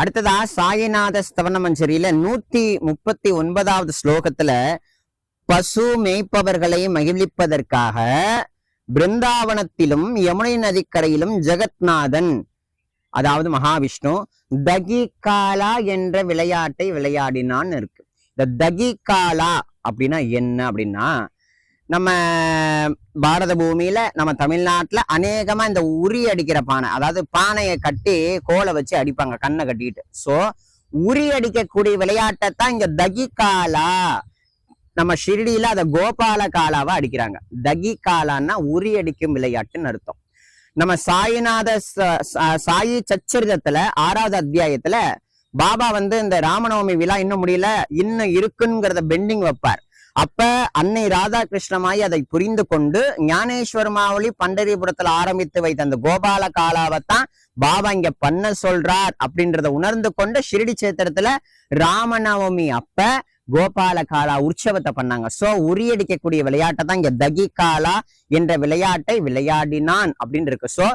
அடுத்ததா சாயிநாத ஸ்தவன மஞ்சரியில நூத்தி முப்பத்தி ஒன்பதாவது ஸ்லோகத்துல பசு மேய்ப்பவர்களை மகிழ்விப்பதற்காக பிருந்தாவனத்திலும் யமுனை நதிக்கரையிலும் ஜெகத்நாதன் அதாவது மகாவிஷ்ணு தகிகாலா என்ற விளையாட்டை விளையாடினான்னு இருக்கு. இந்த தகிகாலா அப்படின்னா என்ன அப்படின்னா நம்ம பாரத பூமியில நம்ம தமிழ்நாட்டுல அநேகமா இந்த உரி அடிக்கிற பானை அதாவது பானையை கட்டி கோலை வச்சு அடிப்பாங்க கண்ணை கட்டிக்கிட்டு. சோ உரி அடிக்கக்கூடிய விளையாட்டை தான் இங்க தகிகாலா நம்ம ஷிரடியில அதை கோபால காலாவா அடிக்கிறாங்க. தகி காலான்னா உரி அடிக்கும் விளையாட்டுன்னு அர்த்தம். நம்ம சாயிநாத ச- ச- சாயி சச்சரிதத்துல ஆறாவது அத்தியாயத்துல பாபா வந்து இந்த ராமநவமி விழா இன்னும் முடியல இன்னும் இருக்குங்கிறத பெண்டிங் வைப்பார். அப்ப அன்னை ராதாகிருஷ்ணமாய் அதை புரிந்து கொண்டு ஞானேஸ்வர மாவளி பண்டரிபுரத்துல ஆரம்பித்து வைத்த அந்த கோபால காலாவைத்தான் பாபா இங்க பண்ண சொல்றார் அப்படின்றத உணர்ந்து கொண்டு ஷிரடி சேத்திரத்துல ராமநவமி அப்ப கோபால காலா உற்சவத்தை பண்ணாங்க. சோ உரியடிக்கக்கூடிய விளையாட்டை தான் இங்க தகி காலா என்ற விளையாட்டை விளையாடினான் அப்படின்னு இருக்கு. சோ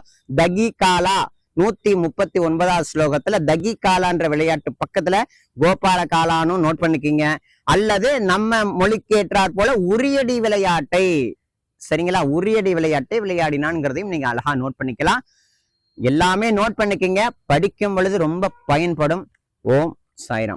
தகி காலா நூத்தி முப்பத்தி ஒன்பதாவது ஸ்லோகத்துல தகி காலான்ற விளையாட்டு பக்கத்துல கோபால காலான்னு நோட் பண்ணிக்கிங்க. அல்லது நம்ம மொழிக்கேற்றாற் போல உரியடி விளையாட்டை சரிங்களா? உரியடி விளையாட்டை விளையாடினான்ங்கிறதையும் நீங்க அழகா நோட் பண்ணிக்கலாம். எல்லாமே நோட் பண்ணிக்கங்க. படிக்கும் பொழுது ரொம்ப பயன்படும். ஓம் சாயிரம்.